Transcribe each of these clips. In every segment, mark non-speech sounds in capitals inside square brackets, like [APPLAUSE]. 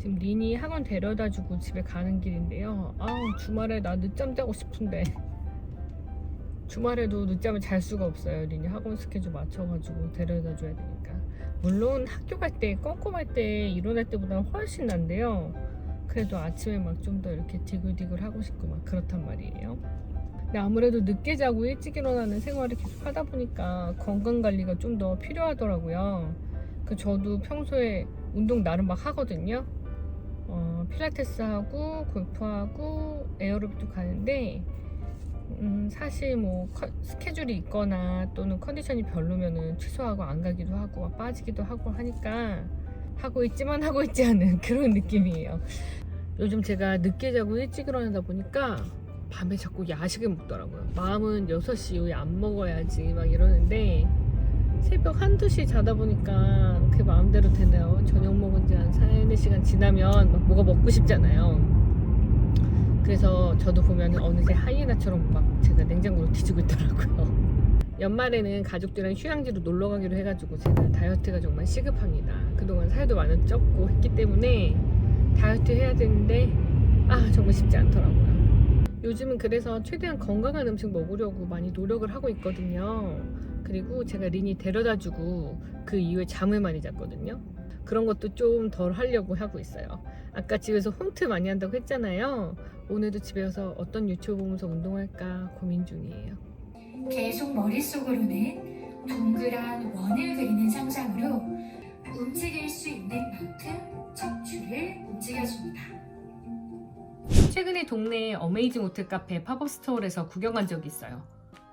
지금 린이 학원 데려다주고 집에 가는 길인데요. 아우 주말에 나 늦잠 자고 싶은데 주말에도 늦잠을 잘 수가 없어요. 린이 학원 스케줄 맞춰가지고 데려다줘야 되니까. 물론 학교 갈때 꼼꼼할 때 일어날 때보다 훨씬 난데요. 그래도 아침에 막 좀 더 이렇게 디글디글 하고 싶고 막 그렇단 말이에요. 근데 아무래도 늦게 자고 일찍 일어나는 생활을 계속 하다 보니까 건강 관리가 좀 더 필요하더라고요. 그 저도 평소에 운동 나름 막 하거든요. 어, 필라테스 하고 골프하고 에어로빅도 가는데 음, 사실 뭐 커- 스케줄이 있거나 또는 컨디션이 별로면은 취소하고 안 가기도 하고 막 빠지기도 하고 하니까 하고 있지만 하고 있지 않은 [LAUGHS] 그런 느낌이에요. 요즘 제가 늦게 자고 일찍 일어나다 보니까 밤에 자꾸 야식을 먹더라고요. 마음은 6시 이후에 안 먹어야지 막 이러는데 새벽 한두 시 자다 보니까 그게 마음대로 되네요. 저녁 먹은 지 한 4, 4시간 지나면 막 뭐가 먹고 싶잖아요. 그래서 저도 보면 어느새 하이에나처럼 막 제가 냉장고로 뒤지고 있더라고요. [LAUGHS] 연말에는 가족들이랑 휴양지로 놀러 가기로 해가지고 제가 다이어트가 정말 시급합니다. 그동안 살도 많이 쪘고 했기 때문에 다이어트 해야 되는데 아 정말 쉽지 않더라고요. 요즘은 그래서 최대한 건강한 음식 먹으려고 많이 노력을 하고 있거든요. 그리고 제가 린이 데려다주고 그 이후에 잠을 많이 잤거든요. 그런 것도 좀 덜 하려고 하고 있어요. 아까 집에서 홈트 많이 한다고 했잖아요. 오늘도 집에 가서 어떤 유튜브 보면서 운동할까 고민 중이에요. 계속 머릿속으로는 동그란 원을 그리는 상상으로 움직일 수 있는 만큼 척추를 움직여줍니다. 최근에 동네에 어메이징 호텔 카페 팝업 스토어에서 구경 간 적이 있어요.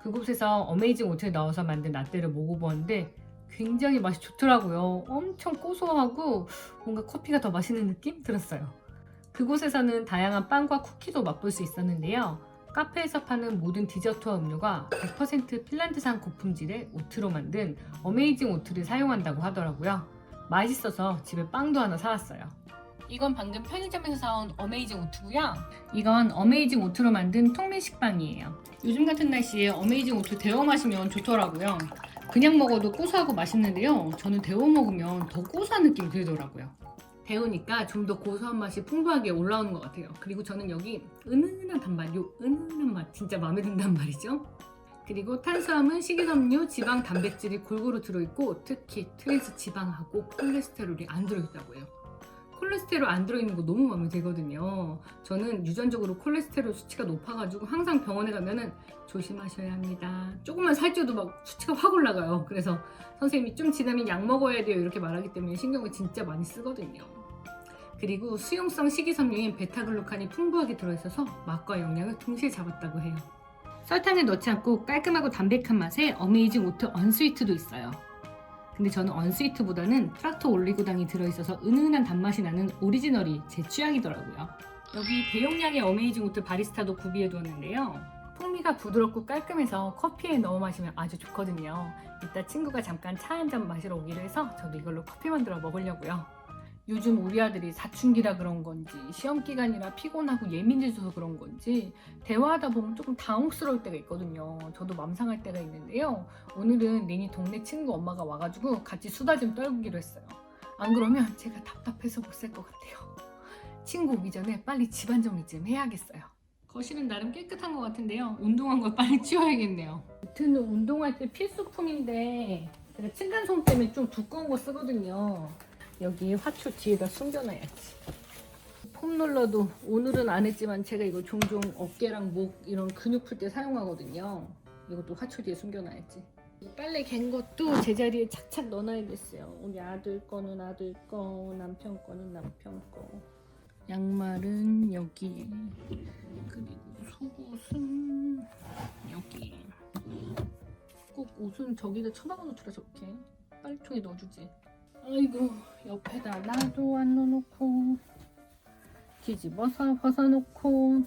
그곳에서 어메이징 호텔 넣어서 만든 라떼를 먹어보았는데 굉장히 맛이 좋더라고요. 엄청 고소하고 뭔가 커피가 더 맛있는 느낌 들었어요. 그곳에서는 다양한 빵과 쿠키도 맛볼 수 있었는데요. 카페에서 파는 모든 디저트와 음료가 100% 핀란드산 고품질의 오트로 만든 어메이징 오트를 사용한다고 하더라고요. 맛있어서 집에 빵도 하나 사왔어요. 이건 방금 편의점에서 사온 어메이징 오트고요. 이건 어메이징 오트로 만든 통밀 식빵이에요. 요즘 같은 날씨에 어메이징 오트 데워 마시면 좋더라고요. 그냥 먹어도 고소하고 맛있는데요. 저는 데워 먹으면 더 고소한 느낌이 들더라고요. 데우니까 좀 더 고소한 맛이 풍부하게 올라오는 것 같아요. 그리고 저는 여기 은은한 단맛, 요 은은한 맛 진짜 마음에 든단 말이죠. 그리고 탄수화물, 식이섬유, 지방, 단백질이 골고루 들어있고 특히 트랜스 지방하고 콜레스테롤이 안 들어있다고 해요. 콜레스테롤 안 들어있는 거 너무 마음에 들거든요. 저는 유전적으로 콜레스테롤 수치가 높아가지고 항상 병원에 가면은 조심하셔야 합니다. 조금만 살쪄도 막 수치가 확 올라가요. 그래서 선생님이 좀 지나면 약 먹어야 돼요. 이렇게 말하기 때문에 신경을 진짜 많이 쓰거든요. 그리고 수용성 식이섬유인 베타글루칸이 풍부하게 들어있어서 맛과 영양을 동시에 잡았다고 해요. 설탕을 넣지 않고 깔끔하고 담백한 맛의 어메이징 오트 언스위트도 있어요. 근데 저는 언스위트보다는 프락토 올리고당이 들어있어서 은은한 단맛이 나는 오리지널이 제 취향이더라고요. 여기 대용량의 어메이징 오트 바리스타도 구비해 두었는데요. 풍미가 부드럽고 깔끔해서 커피에 넣어 마시면 아주 좋거든요. 이따 친구가 잠깐 차 한 잔 마시러 오기로 해서 저도 이걸로 커피 만들어 먹으려고요. 요즘 우리 아들이 사춘기라 그런 건지 시험 기간이라 피곤하고 예민해져서 그런 건지 대화하다 보면 조금 당혹스러울 때가 있거든요. 저도 맘 상할 때가 있는데요. 오늘은 린이 동네 친구 엄마가 와가지고 같이 수다 좀 떨기로 했어요. 안 그러면 제가 답답해서 못 살 것 같아요. 친구 오기 전에 빨리 집안 정리 좀 해야겠어요. 거실은 나름 깨끗한 것 같은데요. 운동한 걸 빨리 치워야겠네요. 무트는 운동할 때 필수품인데 제가 층간소음 때문에 좀 두꺼운 거 쓰거든요. 여기 화초 뒤에다 숨겨놔야지. 폼롤러도 오늘은 안 했지만 제가 이거 종종 어깨랑 목 이런 근육 풀 때 사용하거든요. 이것도 화초 뒤에 숨겨놔야지. 이 빨래 갠 것도 제자리에 착착 넣어놔야겠어요. 우리 아들 거는 아들 거, 남편 거는 남편 거. 양말은 여기에 그리고 속옷은 여기. 꼭 옷은 저기다 쳐박아 놓더라 저렇게. 빨리통에 넣어주지. 아이고 옆에다 놔도 안 넣어놓고 뒤집어서 벗어놓고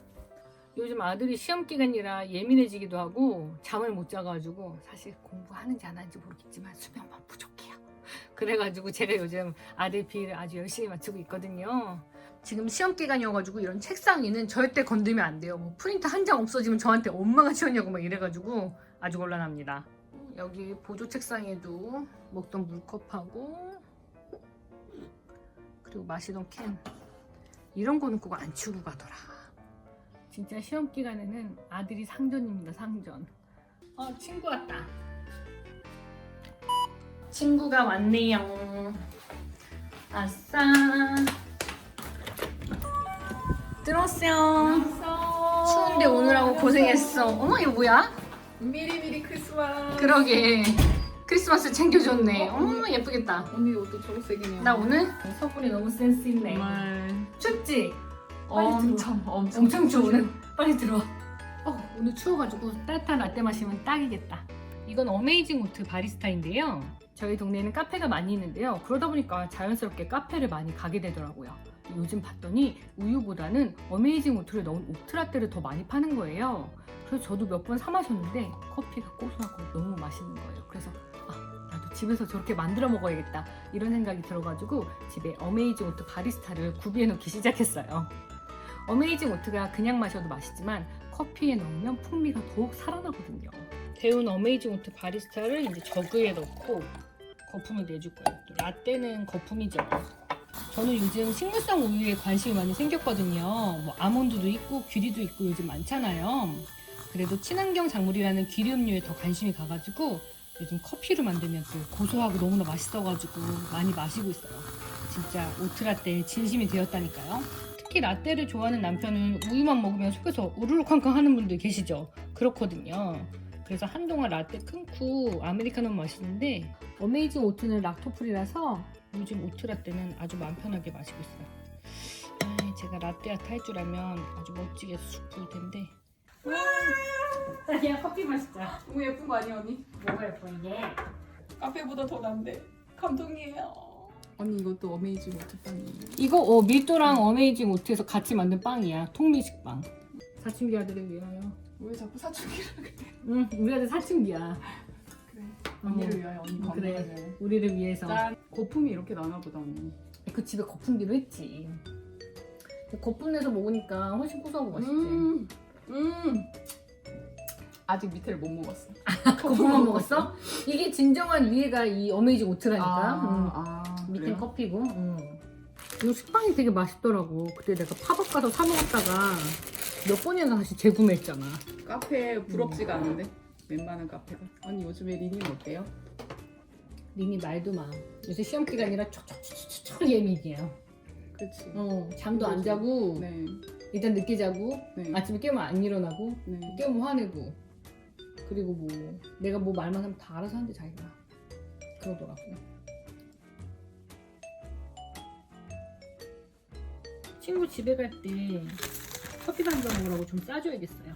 요즘 아들이 시험 기간이라 예민해지기도 하고 잠을 못 자가지고 사실 공부하는지 안 하는지 모르겠지만 수면만 부족해요. 그래가지고 제가 요즘 아들 비를 아주 열심히 맞추고 있거든요. 지금 시험 기간이어가지고 이런 책상 위는 절대 건들면 안 돼요. 뭐 프린트 한 장 없어지면 저한테 엄마가 치웠냐고 막 이래가지고 아주 곤란합니다. 여기 보조 책상에도 먹던 물컵하고 그리고 마시던 캔 이런 거는 꼭 안 치우고 가더라. 진짜 시험 기간에는 아들이 상전입니다. 상전. 어 친구 왔다. 친구가 왔네요. 아싸. 들었어요. 추운데 오느라고 고생했어. 어머 이거 뭐야? 미리미리 크리스마스. 그러게 크리스마스 챙겨줬네. 어머 예쁘겠다. 언니 옷도 초록색이네요. 나 오늘 서분이 너무 센스 있네. 정말 춥지? 빨리 엄청 엄청 엄청 추우네. [LAUGHS] 빨리 들어와. 어, 오늘 추워가지고 따뜻한 라떼 마시면 딱이겠다. 이건 어메이징 오트 바리스타인데요. 저희 동네에는 카페가 많이 있는데요. 그러다 보니까 자연스럽게 카페를 많이 가게 되더라고요. 요즘 봤더니 우유보다는 어메이징 오트를 넣은 오트라떼를 더 많이 파는 거예요. 그래서 저도 몇 번 사 마셨는데 커피가 고소하고 너무 맛있는 거예요. 그래서 집에서 저렇게 만들어 먹어야겠다 이런 생각이 들어가지고 집에 어메이징 오트 바리스타를 구비해 놓기 시작했어요. 어메이징 오트가 그냥 마셔도 맛있지만 커피에 넣으면 풍미가 더욱 살아나거든요. 데운 어메이징 오트 바리스타를 이제 저그에 넣고 거품을 내줄 거예요. 또 라떼는 거품이죠. 저는 요즘 식물성 우유에 관심이 많이 생겼거든요. 뭐 아몬드도 있고 귀리도 있고 요즘 많잖아요. 그래도 친환경 작물이라는 귀리 음료에 더 관심이 가가지고 요즘 커피를 만들면 또 고소하고 너무나 맛있어가지고 많이 마시고 있어요. 진짜 오트라떼에 진심이 되었다니까요. 특히 라떼를 좋아하는 남편은 우유만 먹으면 속에서 우르르쾅쾅 하는 분들 계시죠? 그렇거든요. 그래서 한동안 라떼 끊고 아메리카노 마시는데 어메이징 오트는 락토프리라서 요즘 오트라떼는 아주 마음 편하게 마시고 있어요. 아, 제가 라떼 아트 할 줄 알면 아주 멋지게 쑥 부을 텐데. [LAUGHS] 야 커피 마시자. 너무 예쁜 거 아니야 언니? 뭐가 예뻐 이게? 카페보다 더 난데 감동이에요. 언니 이것도 어메이징 오트빵이에요. 이거 어, 밀도랑 어메이징 오트에서 같이 만든 빵이야. 통미식 빵. 사춘기 아들을 위하여. 왜 자꾸 사춘기를 그래? 응, 우리 아들 사춘기야. 그래. 언니를 어. 위하여 언니 그래. 건강을. 우리를 위해서. 짠. 거품이 이렇게 나나 보다 언니. 그 집에 거품기로 했지. 거품 내서 먹으니까 훨씬 고소하고 맛있지. 음. 음. 아직 밑에를 못 먹었어. [LAUGHS] 거품만 먹었어? 이게 진정한 위에가 이 어메이징 오트라니까. 음. 아, 밑에 그래요? 커피고. 음. 이 식빵이 되게 맛있더라고. 그때 내가 팝업 가서 사 먹었다가 몇 번이나 다시 재구매했잖아. 카페 부럽지가 않은데 웬만한 카페가. 언니 요즘에 리닝 어때요? 니니 말도 마. 요새 시험 기간이라 촉촉촉촉 예민이에요. 그렇지. 어, 잠도 안 자고 네. 일단 늦게 자고 네. 아침에 깨면 안 일어나고 네. 깨면 화내고 그리고 뭐 내가 뭐 말만 하면 다 알아서 하는데 자기가 그러더라고요. 친구 집에 갈 때 커피 반잔 먹으라고 좀 싸줘야겠어요.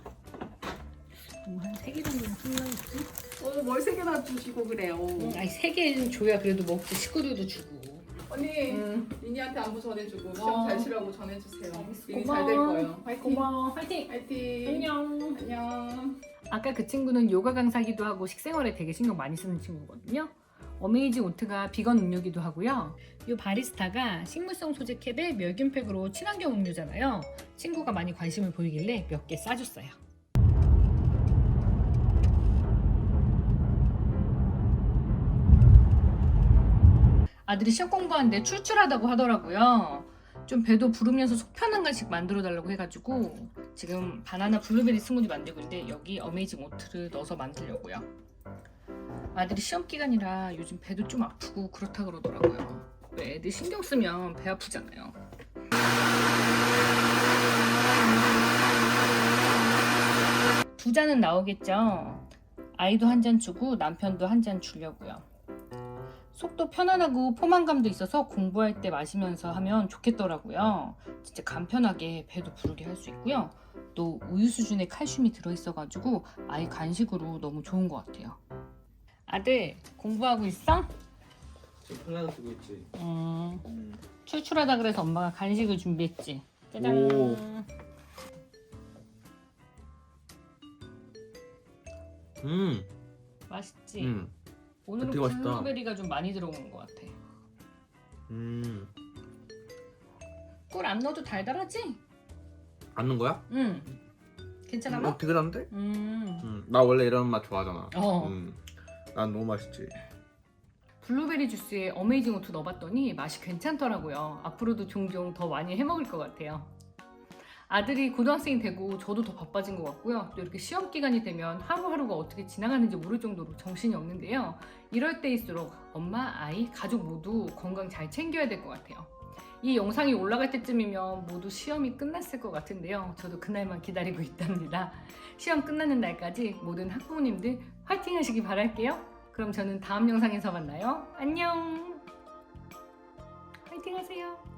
뭐한세개 정도는 끝나겠지? 어, 뭘 세 개나 주시고 그래요. 응, 아니 세 개는 줘야 그래도 먹지 식구들도 주고. 언니, 응. 리니한테 안부 전해주고 어. 시험 잘 치라고 전해주세요. 리니 고마워. 잘될 거예요. 화이팅. 고마워. 화이팅. 화이팅. 안녕. 안녕. 아까 그 친구는 요가 강사기도 하고 식생활에 되게 신경 많이 쓰는 친구거든요. 어메이징 오트가 비건 음료기도 하고요. 이 바리스타가 식물성 소재 캡에 멸균팩으로 친환경 음료잖아요. 친구가 많이 관심을 보이길래 몇 개 싸줬어요. 아들이 시험 공부하는데 출출하다고 하더라고요. 좀 배도 부르면서 속 편한 간식 만들어 달라고 해가지고 지금 바나나 블루베리 스무디 만들고 있는데 여기 어메이징 오트를 넣어서 만들려고요. 아들이 시험 기간이라 요즘 배도 좀 아프고 그렇다 그러더라고요. 왜 애들 신경 쓰면 배 아프잖아요. 두 잔은 나오겠죠. 아이도 한 잔 주고 남편도 한 잔 주려고요. 속도 편안하고 포만감도 있어서 공부할 때 마시면서 하면 좋겠더라고요. 진짜 간편하게 배도 부르게 할 수 있고요. 또 우유 수준의 칼슘이 들어있어가지고 아이 간식으로 너무 좋은 것 같아요. 아들 공부하고 있어? 지금 플라그 쓰고 있지. 음, 음. 출출하다 그래서 엄마가 간식을 준비했지. 짜잔. 오. 음, 맛있지. 음, 오늘은 되게 맛있다. 블루베리가 좀 많이 들어간 것 같아. 음. 꿀 안 넣어도 달달하지? 안는 거야? 응. 괜찮아? 뭐? 어, 되게 단데? 음. 음, 나 원래 이런 맛 좋아하잖아. 어. 음, 난 너무 맛있지. 블루베리 주스에 어메이징 오트 넣어봤더니 맛이 괜찮더라고요. 앞으로도 종종 더 많이 해먹을 것 같아요. 아들이 고등학생이 되고 저도 더 바빠진 것 같고요. 또 이렇게 시험 기간이 되면 하루하루가 어떻게 지나가는지 모를 정도로 정신이 없는데요. 이럴 때일수록 엄마, 아이, 가족 모두 건강 잘 챙겨야 될 것 같아요. 이 영상이 올라갈 때쯤이면 모두 시험이 끝났을 것 같은데요. 저도 그날만 기다리고 있답니다. 시험 끝나는 날까지 모든 학부모님들 화이팅 하시기 바랄게요. 그럼 저는 다음 영상에서 만나요. 안녕! 화이팅 하세요.